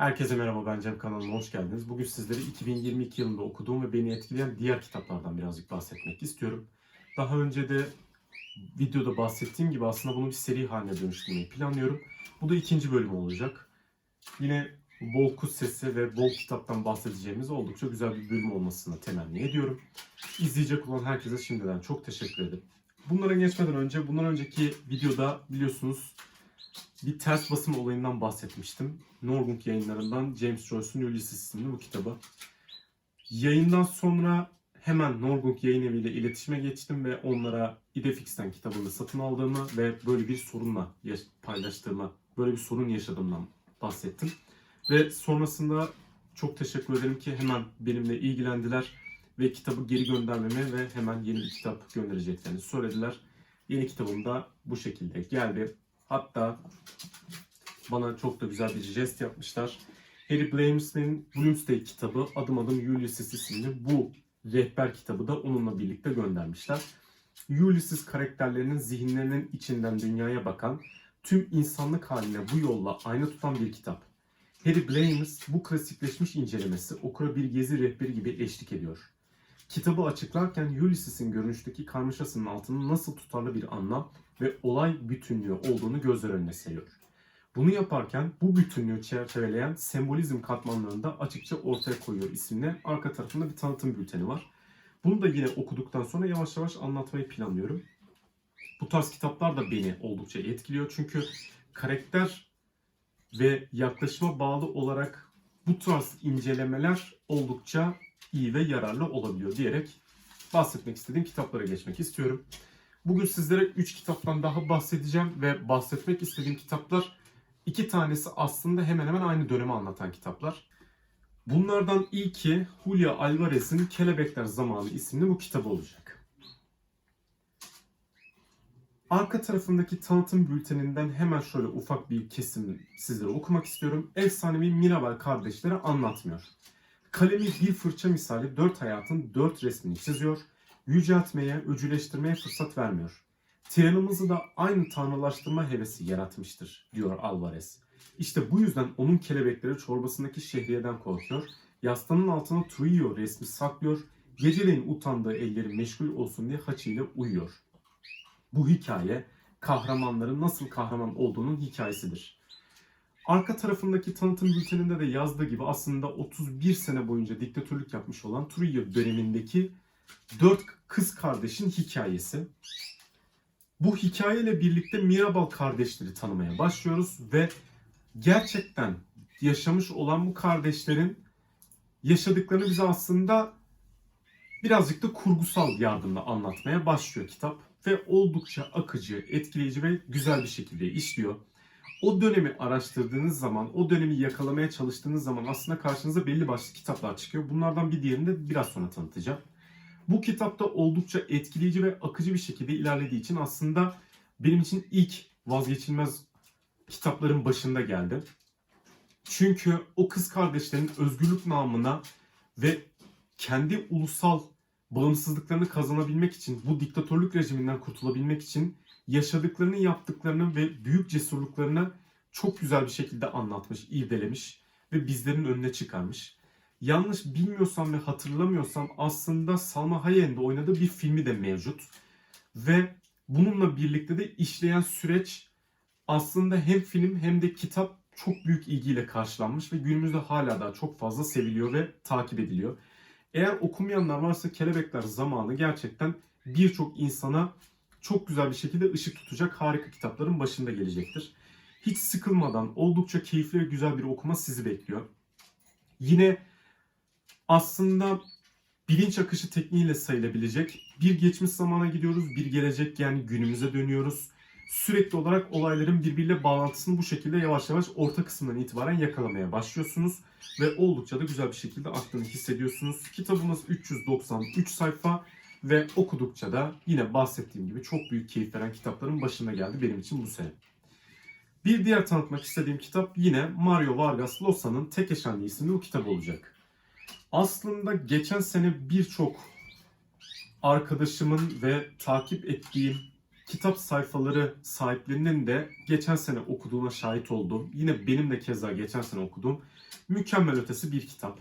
Herkese merhaba ben Cem kanalıma hoş geldiniz. Bugün sizlere 2022 yılında okuduğum ve beni etkileyen diğer kitaplardan birazcık bahsetmek istiyorum. Daha önce de videoda bahsettiğim gibi aslında bunu bir seri haline dönüştürmeyi planlıyorum. Bu da ikinci bölüm olacak. Yine bol kuş sesi ve bol kitaptan bahsedeceğimiz oldukça güzel bir bölüm olmasını temenni ediyorum. İzleyecek olan herkese şimdiden çok teşekkür ederim. Bunlara geçmeden önce, bundan önceki videoda biliyorsunuz bir ters basım olayından bahsetmiştim. Norgung yayınlarından James Joyce'un Ulysses isimli bu kitabı. Yayından sonra hemen Norgung yayın eviyle iletişime geçtim ve onlara Idefix'ten kitabını satın aldığımı ve böyle bir sorunla paylaştığımı, böyle bir sorun yaşadığımdan bahsettim. Ve sonrasında çok teşekkür ederim ki hemen benimle ilgilendiler ve kitabı geri göndermemi ve hemen yeni bir kitap göndereceklerini söylediler. Yeni kitabım da bu şekilde geldi. Hatta bana çok da güzel bir jest yapmışlar. Harry Blames'in Bloomsday kitabı Adım Adım Ulysses isimli bu rehber kitabı da onunla birlikte göndermişler. Ulysses karakterlerinin zihinlerinin içinden dünyaya bakan, tüm insanlık haline bu yolla ayna tutan bir kitap. Harry Blames bu klasikleşmiş incelemesi okura bir gezi rehberi gibi eşlik ediyor. Kitabı açıklarken Ulysses'in görünüşteki karmaşasının altının nasıl tutarlı bir anlam ve olay bütünlüğü olduğunu gözler önüne seriyor. Bunu yaparken bu bütünlüğü çerçeveleyen sembolizm katmanlarını da açıkça ortaya koyuyor isimli arka tarafında bir tanıtım bülteni var. Bunu da yine okuduktan sonra yavaş yavaş anlatmayı planlıyorum. Bu tarz kitaplar da beni oldukça etkiliyor çünkü karakter ve yaklaşıma bağlı olarak bu tarz incelemeler oldukça iyi ve yararlı olabiliyor diyerek bahsetmek istediğim kitaplara geçmek istiyorum. Bugün sizlere 3 kitaptan daha bahsedeceğim ve bahsetmek istediğim kitaplar iki tanesi aslında hemen hemen aynı dönemi anlatan kitaplar. Bunlardan ilki Julia Alvarez'in Kelebekler Zamanı isimli bu kitabı olacak. Arka tarafındaki tanıtım bülteninden hemen şöyle ufak bir kesim sizlere okumak istiyorum. Efsanevi Mirabel kardeşleri anlatmıyor. Kalemi bir fırça misali dört hayatın dört resmini çiziyor yüceltmeye, öcüleştirmeye fırsat vermiyor. Tiranımızı da aynı tanrılaştırma hevesi yaratmıştır, diyor Alvarez. İşte bu yüzden onun kelebekleri çorbasındaki şehriyeden korkuyor, yastığının altına Trujillo resmi saklıyor, geceleyin utandığı elleri meşgul olsun diye haçıyla uyuyor. Bu hikaye, kahramanların nasıl kahraman olduğunun hikayesidir. Arka tarafındaki tanıtım bülteninde de yazdığı gibi aslında 31 sene boyunca diktatörlük yapmış olan Trujillo dönemindeki dört kız kardeşin hikayesi. Bu hikayeyle birlikte Mirabal kardeşleri tanımaya başlıyoruz ve gerçekten yaşamış olan bu kardeşlerin yaşadıklarını bize aslında birazcık da kurgusal yardımla anlatmaya başlıyor kitap ve oldukça akıcı, etkileyici ve güzel bir şekilde işliyor. O dönemi araştırdığınız zaman, o dönemi yakalamaya çalıştığınız zaman aslında karşınıza belli başlı kitaplar çıkıyor. Bunlardan bir diğerini de biraz sonra tanıtacağım. Bu kitapta oldukça etkileyici ve akıcı bir şekilde ilerlediği için aslında benim için ilk vazgeçilmez kitapların başında geldi. Çünkü o kız kardeşlerin özgürlük namına ve kendi ulusal bağımsızlıklarını kazanabilmek için, bu diktatörlük rejiminden kurtulabilmek için yaşadıklarını, yaptıklarını ve büyük cesurluklarını çok güzel bir şekilde anlatmış, irdelemiş ve bizlerin önüne çıkarmış yanlış bilmiyorsam ve hatırlamıyorsam aslında Salma Hayek'in oynadığı bir filmi de mevcut. Ve bununla birlikte de işleyen süreç aslında hem film hem de kitap çok büyük ilgiyle karşılanmış ve günümüzde hala daha çok fazla seviliyor ve takip ediliyor. Eğer okumayanlar varsa Kelebekler Zamanı gerçekten birçok insana çok güzel bir şekilde ışık tutacak harika kitapların başında gelecektir. Hiç sıkılmadan oldukça keyifli ve güzel bir okuma sizi bekliyor. Yine aslında bilinç akışı tekniğiyle sayılabilecek bir geçmiş zamana gidiyoruz, bir gelecek yani günümüze dönüyoruz. Sürekli olarak olayların birbiriyle bağlantısını bu şekilde yavaş yavaş orta kısımdan itibaren yakalamaya başlıyorsunuz ve oldukça da güzel bir şekilde aklını hissediyorsunuz. Kitabımız 393 sayfa ve okudukça da yine bahsettiğim gibi çok büyük keyif veren kitapların başına geldi benim için bu sene. Bir diğer tanıtmak istediğim kitap yine Mario Vargas Llosa'nın Tek Eşenli isimli o kitap olacak. Aslında geçen sene birçok arkadaşımın ve takip ettiğim kitap sayfaları sahiplerinin de geçen sene okuduğuna şahit oldum. Yine benim de keza geçen sene okudum. Mükemmel ötesi bir kitap.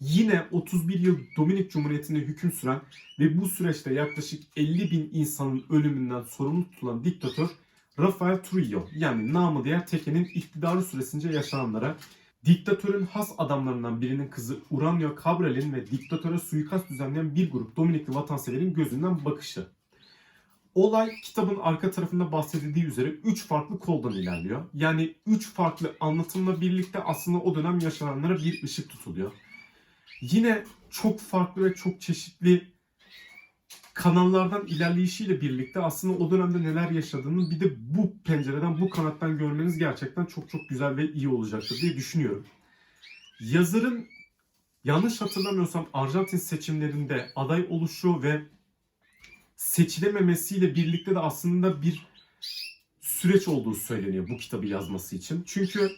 Yine 31 yıl Dominik Cumhuriyeti'nde hüküm süren ve bu süreçte yaklaşık 50 bin insanın ölümünden sorumlu tutulan diktatör Rafael Trujillo yani namı diğer Teke'nin iktidarı süresince yaşananlara diktatörün has adamlarından birinin kızı Uranio Cabral'in ve diktatöre suikast düzenleyen bir grup Dominikli vatanseverin gözünden bakışı. Olay kitabın arka tarafında bahsedildiği üzere 3 farklı koldan ilerliyor. Yani 3 farklı anlatımla birlikte aslında o dönem yaşananlara bir ışık tutuluyor. Yine çok farklı ve çok çeşitli kanallardan ilerleyişiyle birlikte aslında o dönemde neler yaşadığını bir de bu pencereden, bu kanattan görmeniz gerçekten çok çok güzel ve iyi olacaktır diye düşünüyorum. Yazarın yanlış hatırlamıyorsam Arjantin seçimlerinde aday oluşu ve seçilememesiyle birlikte de aslında bir süreç olduğu söyleniyor bu kitabı yazması için. Çünkü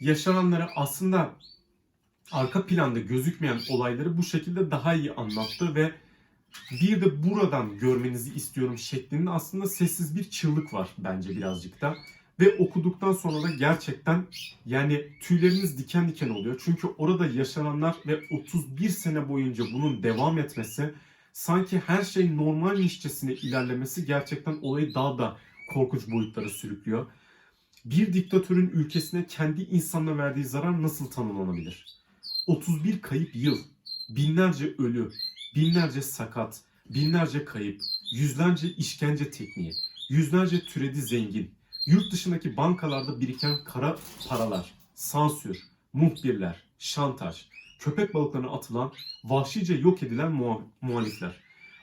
yaşananları aslında arka planda gözükmeyen olayları bu şekilde daha iyi anlattı ve bir de buradan görmenizi istiyorum şeklinde aslında sessiz bir çığlık var bence birazcık da. Ve okuduktan sonra da gerçekten yani tüyleriniz diken diken oluyor. Çünkü orada yaşananlar ve 31 sene boyunca bunun devam etmesi sanki her şey normalmişçesine ilerlemesi gerçekten olayı daha da korkunç boyutlara sürüklüyor. Bir diktatörün ülkesine kendi insanına verdiği zarar nasıl tanımlanabilir? 31 kayıp yıl, binlerce ölü, binlerce sakat, binlerce kayıp, yüzlerce işkence tekniği, yüzlerce türedi zengin, yurt dışındaki bankalarda biriken kara paralar, sansür, muhbirler, şantaj, köpek balıklarına atılan, vahşice yok edilen muha- muhalifler.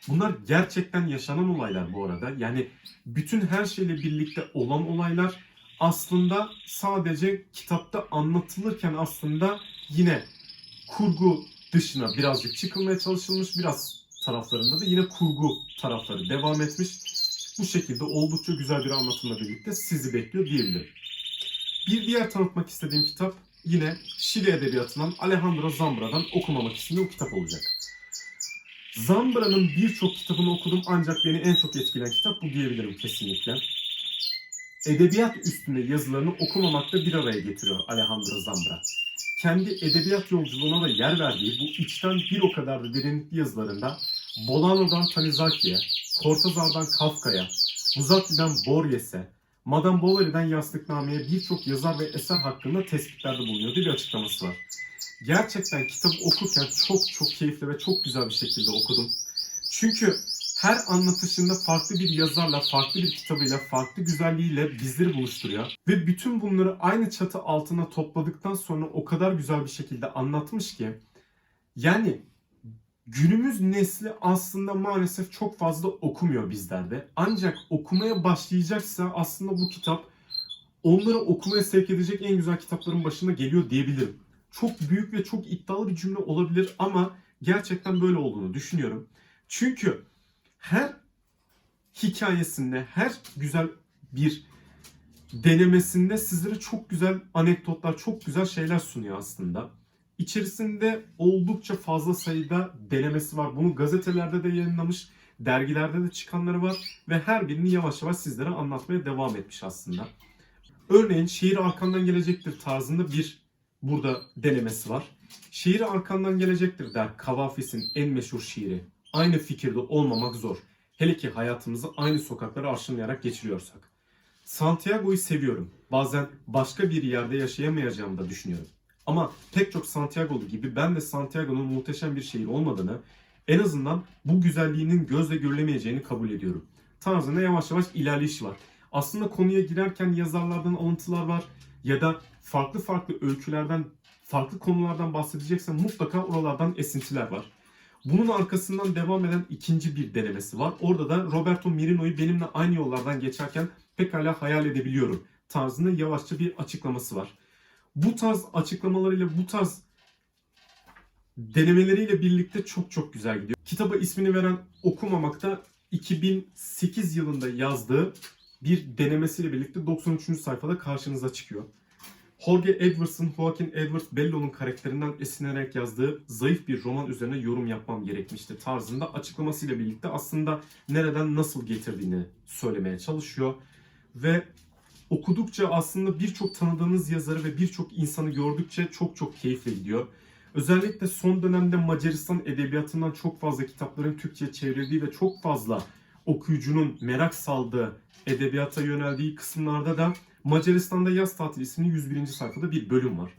Bunlar gerçekten yaşanan olaylar bu arada. Yani bütün her şeyle birlikte olan olaylar aslında sadece kitapta anlatılırken aslında yine kurgu dışına birazcık çıkılmaya çalışılmış. Biraz taraflarında da yine kurgu tarafları devam etmiş. Bu şekilde oldukça güzel bir anlatımla birlikte sizi bekliyor diyebilirim. Bir diğer tanıtmak istediğim kitap yine Şili Edebiyatı'ndan Alejandro Zambra'dan Okumamak isimli o kitap olacak. Zambra'nın birçok kitabını okudum ancak beni en çok etkileyen kitap bu diyebilirim kesinlikle. Edebiyat üstünde yazılarını okumamakta bir araya getiriyor Alejandro Zambra kendi edebiyat yolculuğuna da yer verdiği bu içten bir o kadar da derinlikli yazılarında Bolano'dan Tanizaki'ye, Cortázar'dan Kafka'ya, Buzatti'den Borges'e, Madame Bovary'den Yastıkname'ye birçok yazar ve eser hakkında tespitlerde bulunuyor diye bir açıklaması var. Gerçekten kitabı okurken çok çok keyifli ve çok güzel bir şekilde okudum. Çünkü her anlatışında farklı bir yazarla, farklı bir kitabıyla, farklı güzelliğiyle bizleri buluşturuyor. Ve bütün bunları aynı çatı altına topladıktan sonra o kadar güzel bir şekilde anlatmış ki yani günümüz nesli aslında maalesef çok fazla okumuyor bizlerde. Ancak okumaya başlayacaksa aslında bu kitap onları okumaya sevk edecek en güzel kitapların başına geliyor diyebilirim. Çok büyük ve çok iddialı bir cümle olabilir ama gerçekten böyle olduğunu düşünüyorum. Çünkü her hikayesinde, her güzel bir denemesinde sizlere çok güzel anekdotlar, çok güzel şeyler sunuyor aslında. İçerisinde oldukça fazla sayıda denemesi var. Bunu gazetelerde de yayınlamış, dergilerde de çıkanları var ve her birini yavaş yavaş sizlere anlatmaya devam etmiş aslında. Örneğin şehir arkandan gelecektir tarzında bir burada denemesi var. Şehir arkandan gelecektir der Kavafis'in en meşhur şiiri aynı fikirde olmamak zor. Hele ki hayatımızı aynı sokakları arşınlayarak geçiriyorsak. Santiago'yu seviyorum. Bazen başka bir yerde yaşayamayacağımı da düşünüyorum. Ama pek çok Santiago'lu gibi ben de Santiago'nun muhteşem bir şehir olmadığını, en azından bu güzelliğinin gözle görülemeyeceğini kabul ediyorum. Tarzında yavaş yavaş ilerleyiş var. Aslında konuya girerken yazarlardan alıntılar var ya da farklı farklı öykülerden, farklı konulardan bahsedeceksen mutlaka oralardan esintiler var. Bunun arkasından devam eden ikinci bir denemesi var. Orada da Roberto Mirino'yu benimle aynı yollardan geçerken pekala hayal edebiliyorum tarzında yavaşça bir açıklaması var. Bu tarz açıklamalarıyla, bu tarz denemeleriyle birlikte çok çok güzel gidiyor. Kitaba ismini veren okumamakta 2008 yılında yazdığı bir denemesiyle birlikte 93. sayfada karşınıza çıkıyor. Jorge Edwards'ın Joaquin Edwards Bello'nun karakterinden esinlenerek yazdığı zayıf bir roman üzerine yorum yapmam gerekmişti tarzında açıklamasıyla birlikte aslında nereden nasıl getirdiğini söylemeye çalışıyor. Ve okudukça aslında birçok tanıdığınız yazarı ve birçok insanı gördükçe çok çok keyifle gidiyor. Özellikle son dönemde Macaristan edebiyatından çok fazla kitapların Türkçe'ye çevrildiği ve çok fazla okuyucunun merak saldığı edebiyata yöneldiği kısımlarda da Macaristan'da Yaz Tatili isimli 101. sayfada bir bölüm var.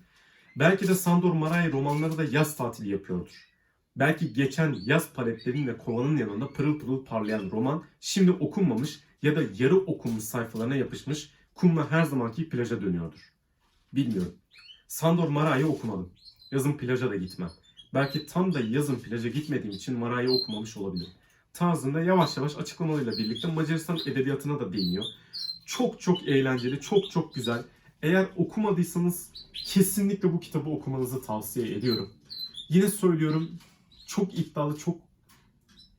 Belki de Sandor Maray romanları da yaz tatili yapıyordur. Belki geçen yaz paletlerin ve kovanın yanında pırıl pırıl parlayan roman şimdi okunmamış ya da yarı okunmuş sayfalarına yapışmış kumla her zamanki plaja dönüyordur. Bilmiyorum. Sandor Maray'ı okumadım. Yazın plaja da gitmem. Belki tam da yazın plaja gitmediğim için Maray'ı okumamış olabilirim. Tarzında yavaş yavaş açıklamalarıyla birlikte Macaristan edebiyatına da değiniyor. Çok çok eğlenceli, çok çok güzel. Eğer okumadıysanız kesinlikle bu kitabı okumanızı tavsiye ediyorum. Yine söylüyorum çok iddialı, çok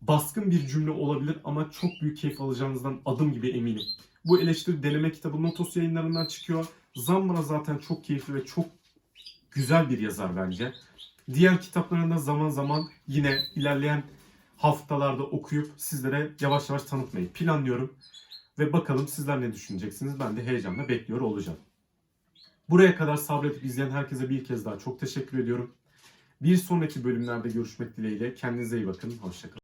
baskın bir cümle olabilir ama çok büyük keyif alacağınızdan adım gibi eminim. Bu eleştiri deneme kitabı Notos yayınlarından çıkıyor. Zambra zaten çok keyifli ve çok güzel bir yazar bence. Diğer kitaplarını da zaman zaman yine ilerleyen haftalarda okuyup sizlere yavaş yavaş tanıtmayı planlıyorum. Ve bakalım sizler ne düşüneceksiniz? Ben de heyecanla bekliyor olacağım. Buraya kadar sabredip izleyen herkese bir kez daha çok teşekkür ediyorum. Bir sonraki bölümlerde görüşmek dileğiyle. Kendinize iyi bakın. Hoşçakalın.